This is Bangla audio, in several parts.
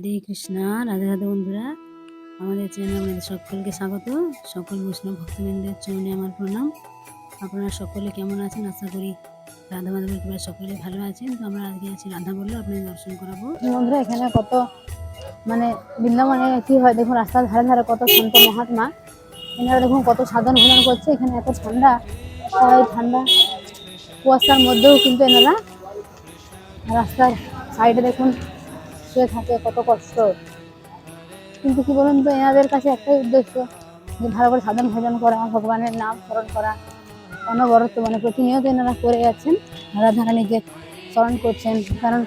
হরে কৃষ্ণা, রাধে রাধে বন্ধুরা। আমাদের চ্যানেলে সকলকে স্বাগত। সকল বৈষ্ণব ভক্তবৃন্দের চরণে আমার প্রণাম। আপনারা সকলে কেমন আছেন? আশা করি রাধা মাধবের সকলে ভালো আছেন। তো আমরা আজকে আছি রাধা বললে আপনাদের দর্শন করাবো। বন্ধুরা, এখানে কত মানে বৃন্দাবনে কি হয়? দেখুন, রাস্তার ধারে ধারে কত সন্ত মহাত্মা। এনারা দেখুন কত সাধন ভোজন করছে। এখানে এত ঠান্ডা, সবাই ঠান্ডা। কুয়াশার মধ্যেও কিন্তু এনারা রাস্তার সাইডে দেখুন শুয়ে থাকে, কত কষ্ট। কিন্তু কি বলুন তো, এনাদের কাছে একটাই উদ্দেশ্য, যে ভালো করে সাধন ভোজন করা, ভগবানের নাম স্মরণ করা। অনবরত মানে প্রতিনিয়ত এনারা করে যাচ্ছেন রাধারানীকে স্মরণ করছেন। কারণ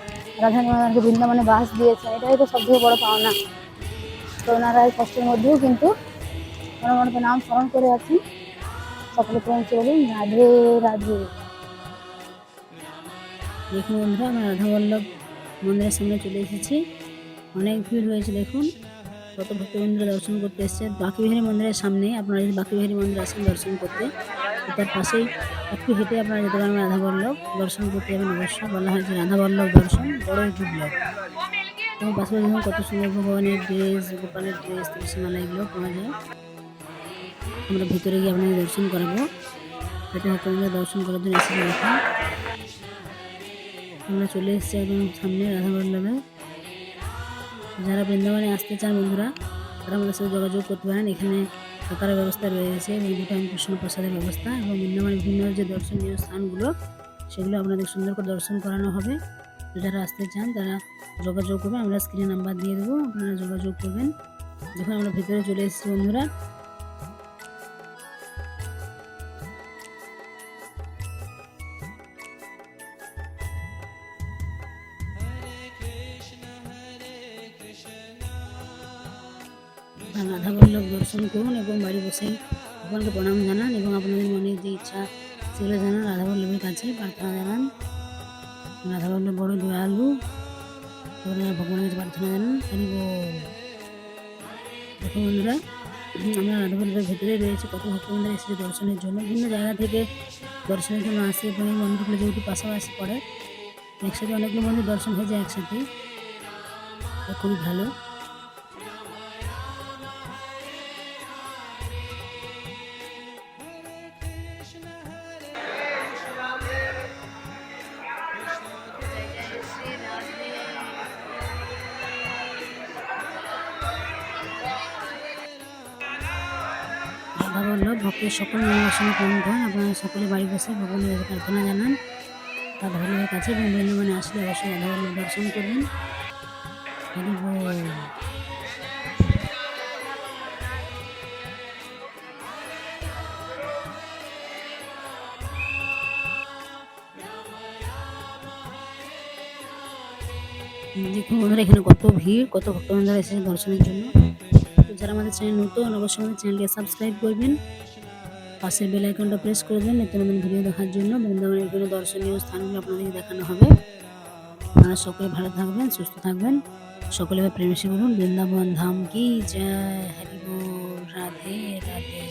রাধারানী ওনাকে বৃন্দাবনে বাস দিয়েছেন, এটাই তো সবথেকে বড় পাওনা। তো ওনারা এই কষ্টের মধ্যেও কিন্তু অনবরত নাম স্মরণ করে আছেন সকলে প্রেম চলবেন রাধে রাধে। দেখুন বন্ধুরা আমরা রাধা বল্লভ মন্দিরের সামনে চলে এসেছি। অনেক ভিড় হয়েছে, দেখুন। কত ভক্তবৃন্দরা দর্শন করতে এসছে। বাঁকিবিহারী মন্দিরের সামনে আপনারা যদি বাঁকিবিহারী মন্দির আসেন দর্শন করতে, তার পাশেই একটু হেঁটে আপনারা যেতে পারেন রাধা বল্লভ দর্শন করতে যাবেন অবশ্য বলা হয় যে রাধা বল্লভ দর্শন, বড়ই দুর্লভ। এবং পাশে দেখুন, কত সুন্দর ভগবানের ড্রেস, গোপালের ড্রেস, তুলসীমালা এগুলো পাওয়া যায়। আমরা ভিতরে গিয়ে আপনাদের দর্শন করাবো। এটা ভক্তবৃন্দ দর্শন করার জন্য এসে আমরা চলে এসেছি একদম সামনে রাধা বল্লভে যারা বৃন্দাবনে আসতে চান বন্ধুরা, তারা আমাদের সাথে যোগাযোগ করতে পারেন। এখানে থাকার ব্যবস্থা রয়েছে টাইম কৃষ্ণ প্রসাদের ব্যবস্থা এবং বৃন্দাবনের বিভিন্ন যে দর্শনীয় স্থানগুলো, সেগুলো আপনাদের সুন্দর করে দর্শন করানো হবে। তো যারা আসতে চান, তারা যোগাযোগ করবেন। আমরা স্ক্রিনে নাম্বার দিয়ে দেবো, আপনারা যোগাযোগ করবেন। যখন আমরা ভিতরে চলে এসেছি বন্ধুরা। রাধা বল্লভ দর্শন করুন এবং বাড়ি বসেই ভগবানকে প্রণাম জানান এবং আপনাদের মনের যে ইচ্ছা সেগুলো জানান। রাধা বল্লভের কাছে প্রার্থনা জানান। রাধা বল্লভ বড় দয়ালু ভগবানের কাছে প্রার্থনা জানান। হরি দেখুন বন্ধুরা আমরা রাধা বল্লভের ভেতরে রয়েছে। কত ভক্তবৃন্দ এসেছে দর্শনের জন্য। বিভিন্ন জায়গা থেকে দর্শনের জন্য আসে এবং এই মন্দিরগুলো যেহেতু পাশাপাশি পড়ে একসাথে অনেকগুলো মন্দির দর্শন হয়ে যায় একসাথে খুবই ভালো। ভক্তের সকল মনোবাসনা পূরণ করেন। আপনারা সকলে বাড়ি বসে ভগবানের কাছে প্রার্থনা জানান। রাধা বল্লভের কাছে, এবং বৃন্দাবনে আসলে অবশ্যই বল্লভ দর্শন করবেন। দেখুন বন্ধুরা, এখানে কত ভিড়, কত ভক্তবৃন্দরা এসেছে দর্শনের জন্য। তো যারা আমাদের চ্যানেল নতুন, অবশ্যই আমাদের চ্যানেলকে সাবস্ক্রাইব করবেন। পাশের বেল আইকনটা প্রেস করে করবেন নতুন নতুন ভিডিও দেখার জন্য। বৃন্দাবনের বিভিন্ন দর্শনীয় স্থানগুলো আপনাদেরকে দেখানো হবে। আপনারা সকলে ভালো থাকবেন, সুস্থ থাকবেন। সকলে প্রেমেশে বলুন বৃন্দাবন ধাম কি জয়? হরি রাধে রাধে।